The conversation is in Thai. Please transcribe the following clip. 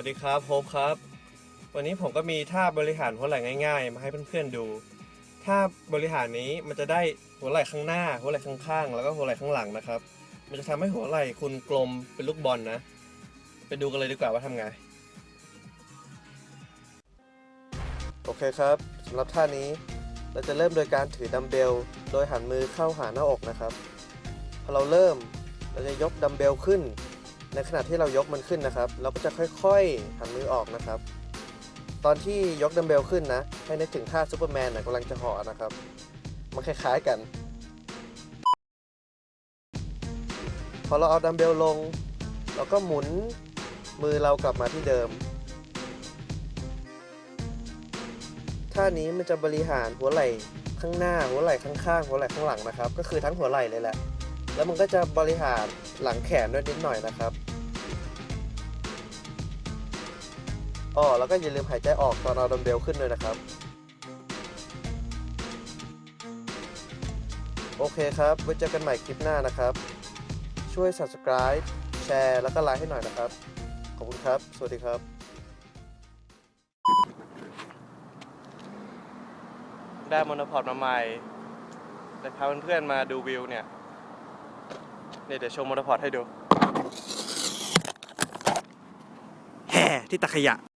วัสดีครับโฮปครับ วันนี้ผมก็มีท่าบริหารหัวไหล่ง่าย ๆ มาให้เพื่อนๆดู ท่าบริหารนี้มันจะได้หัวไหล่ข้างหน้า หัวไหล่ข้างๆ แล้วก็หัวไหล่ข้างหลังนะครับ มันจะทำให้หัวไหล่คุณกลมเป็นลูกบอลนะไปดูกันเลยดีกว่าว่าทำไง โอเคครับสำหรับท่านี้เราจะเริ่มโดยการถือดัมเบล โดยหันมือเข้าหาหน้าอกนะครับ พอเราเริ่มเราจะยกดัมเบลขึ้น ในขณะที่เรายกมันขึ้นนะครับ เราก็จะค่อยๆหันมือออกนะครับ ตอนที่ยกดัมเบลขึ้นนะ ให้นึกถึงท่าซูเปอร์แมนนะกำลังจะหาะนะครับ มันคล้ายๆกัน พอเราเอาดัมเบลลง เราก็หมุนมือเรากลับมาที่เดิม ท่านี้มันจะบริหารหัวไหล่ข้างหน้าหัวไหล่ข้างๆหัวไหล่ข้างหลังนะครับ ก็คือทั้งหัวไหล่เลยแหละ แล้วมันก็จะบริหารหลังแขนด้วยนิดหน่อยนะครับอ๋อแล้วก็อย่าลืมหายใจออกตอนเอาดัมเบลขึ้นด้วยนะครับ โอเคครับ ไว้เจอกันใหม่คลิปหน้านะครับ ช่วย subscribe แชร์ แล้วก็ไลค์ให้หน่อยนะครับ ขอบคุณครับ สวัสดีครับ ได้มอนพอร์ตมาใหม่แต่พาเพื่อนๆมาดูวิวเนี่ย เนี่ยเดี๋ยวโชว์มอเตอร์พอร์ตให้ดู แห่ที่ตักขยะ